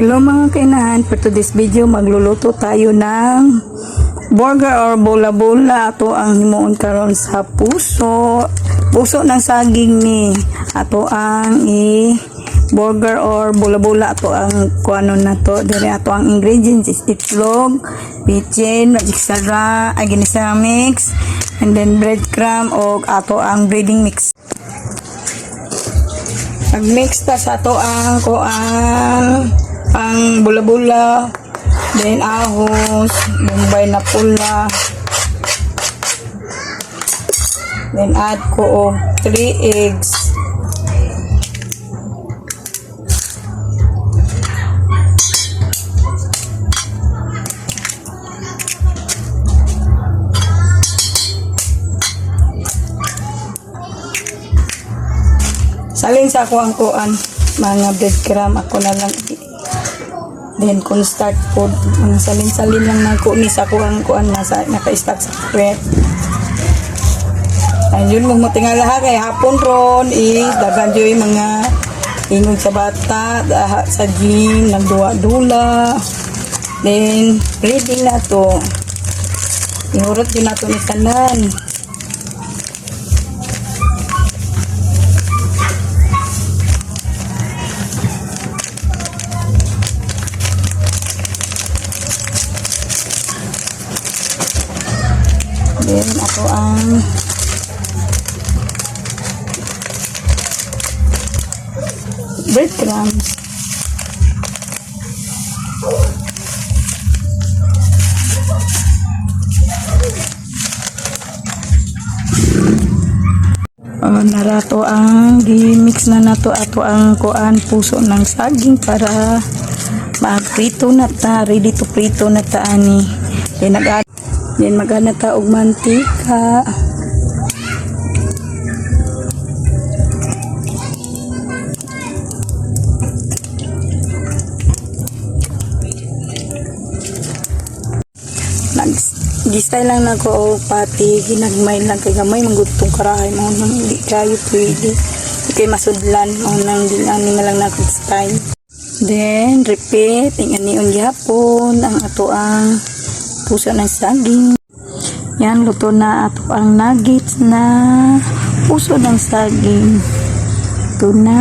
Hello mga kainahan, for today's video magluluto tayo ng burger or bola-bola. Ato ang himuon karon sa puso. Puso ng saging ni. Ato ang i burger or bola-bola. Ato ang kuano na to. Dire ato ang ingredients is itlog pichen magic sarra ay ginisa mix and then breadcrumb o ato ang breading mix. Nag-mix ta sa to ang ko ang bula-bula then ahos bombay na pula then add ko og 3 eggs. Salin sa ako ang kuan mga breadcrumb ako na lang then kung start food mga salin-salin lang na ko ni sa ko ang kuan nasa naka-stack sa prep ayun mo tingala ha kay hapon ron is dagan joy mga ingog sa bata daha sa gym nagduwa-dula. Then ready na to. Ihurot din nato ni tanan Then, ako ang breadcrumbs. Uh, narato ang gimix na nato ato ang kuan puso ng saging para mag-prito na ta ready to prito na ta ani then nag then magana ta og mantika. Gistay lang na ko og pati ginagmay lang kay gamay manggutong karahay mo nang di kayo pwede. Kay masudlan mo nang di na lang na style then repeat ing ani ang gyapon ang ato ang puso ng saging. Yan luto na ato ang nuggets na puso ng saging. Ito na